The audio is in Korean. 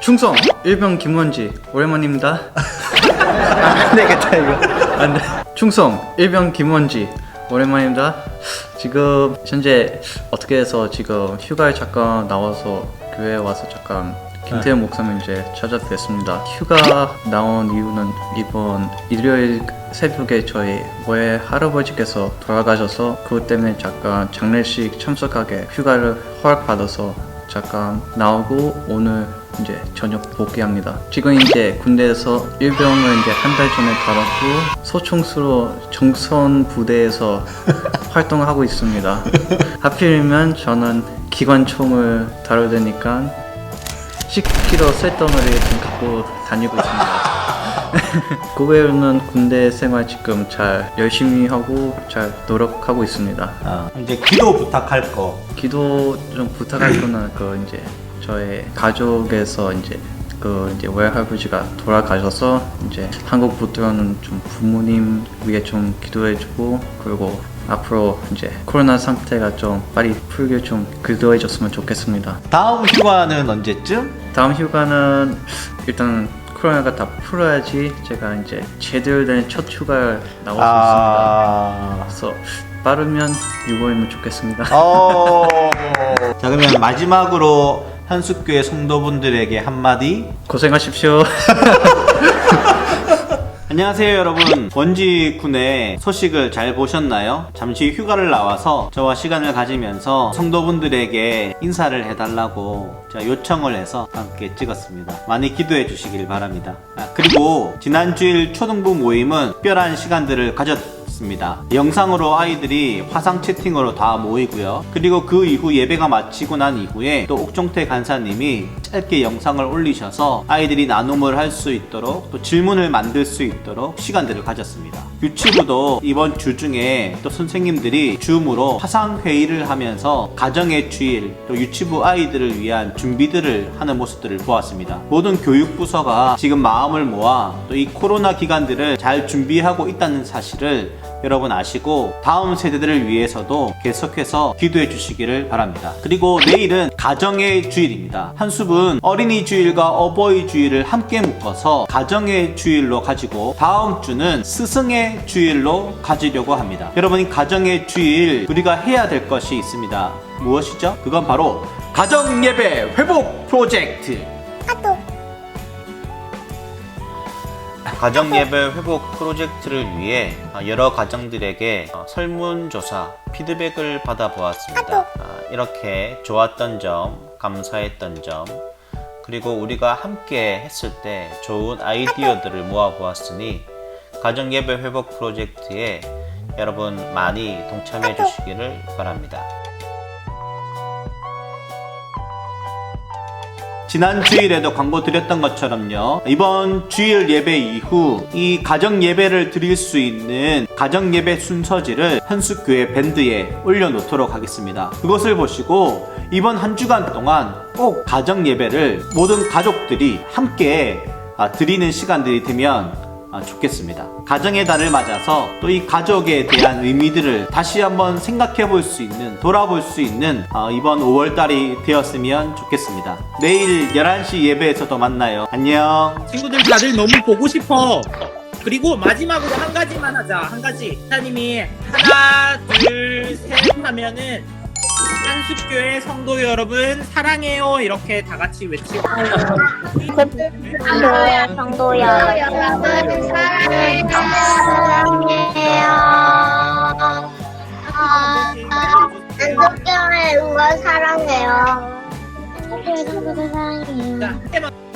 충성 일병 김원지 오랜만입니다. 안 되겠다 이거. 안 돼. 충성 일병 김원지 오랜만입니다. 지금 현재 어떻게 해서 지금 휴가에 잠깐 나와서 교회에 와서 잠깐 김태현 목사님 이제 찾아뵙습니다. 휴가 나온 이유는 이번 일요일 새벽에 저희 모의 할아버지께서 돌아가셔서 그것 때문에 잠깐 장례식 참석하게 휴가를 허락받아서 잠깐 나오고 오늘 이제 저녁 복귀합니다. 지금 이제 군대에서 일병을 이제 한 달 전에 달았고 소총수로 정선 부대에서 활동하고 있습니다. 하필이면 저는 기관총을 다뤄야 되니까 10kg 쇳덩어리 지금 갖고 다니고 있습니다. 그 외로는 군대 생활 지금 잘 열심히 하고 잘 노력하고 있습니다. 아, 이제 기도 부탁할 거. 기도 좀 부탁할 거는 그 이제 저의 가족에서 이제 그 이제 외할아버지가 돌아가셔서 이제 한국 부터는 좀 부모님 위해 좀 기도해주고 그리고 앞으로 이제 코로나 상태가 좀 빨리 풀게 좀 기도해줬으면 좋겠습니다. 다음 휴가는 언제쯤? 다음 휴가는 일단 코로나가 다 풀어야지 제가 이제 제대로 된 첫 휴가를 나올 아. 수 있습니다. 그래서 빠르면 6월이면 좋겠습니다. 어. 자 그러면 마지막으로 한숙교회 성도분들에게 한마디. 고생하십시오. 안녕하세요 여러분 원지 군의 소식을 잘 보셨나요? 잠시 휴가를 나와서 저와 시간을 가지면서 성도분들에게 인사를 해달라고 제가 요청을 해서 함께 찍었습니다 많이 기도해 주시길 바랍니다 아, 그리고 지난 주일 초등부 모임은 특별한 시간들을 가졌 습니다 영상으로 아이들이 화상 채팅으로 다 모이고요 그리고 그 이후 예배가 마치고 난 이후에 또 옥종태 간사님이 짧게 영상을 올리셔서 아이들이 나눔을 할 수 있도록 또 질문을 만들 수 있도록 시간들을 가졌습니다. 유치부도 이번 주 중에 또 선생님들이 줌으로 화상 회의를 하면서 가정의 주일 또 유치부 아이들을 위한 준비들을 하는 모습들을 보았습니다. 모든 교육부서가 지금 마음을 모아 또 이 코로나 기간들을 잘 준비하고 있다는 사실을 여러분 아시고 다음 세대들을 위해서도 계속해서 기도해 주시기를 바랍니다. 그리고 내일은 가정의 주일입니다. 한숲은 어린이 주일과 어버이 주일을 함께 묶어서 가정의 주일로 가지고 다음 주는 스승의 주일로 가지려고 합니다. 여러분 이 가정의 주일 우리가 해야 될 것이 있습니다. 무엇이죠? 그건 바로 가정 예배 회복 프로젝트. 가정 예배 회복 프로젝트를 위해 여러 가정들에게 어, 설문조사 피드백을 받아보았습니다. 아, 이렇게 좋았던 점, 감사했던 점, 그리고 우리가 함께 했을 때 좋은 아이디어들을 모아보았으니 가정 예배 회복 프로젝트에 여러분 많이 동참해 주시기를 바랍니다. 지난 주일에도 광고 드렸던 것처럼요. 이번 주일 예배 이후 이 가정 예배를 드릴 수 있는 가정 예배 순서지를 현숙교회 밴드에 올려놓도록 하겠습니다. 그것을 보시고 이번 한 주간 동안 꼭 가정 예배를 모든 가족들이 함께 아, 드리는 시간들이 되면 아, 좋겠습니다. 가정의 달을 맞아서 또 이 가족에 대한 의미들을 다시 한번 생각해 볼 수 있는, 돌아볼 수 있는 어, 이번 5월 달이 되었으면 좋겠습니다. 내일 11시 예배에서도 만나요. 안녕. 친구들 다들 너무 보고 싶어. 그리고 마지막으로 한 가지만 하자. 한 가지. 사님이 하나, 둘, 셋 하면은 한숲교회 성도 여러분 사랑해요 이렇게 다 같이 외치고 성도야, 성도야, 여러분 사랑해요. 사랑해요. 아, 안덕경의 응원 사랑해요. 성도 사랑해요.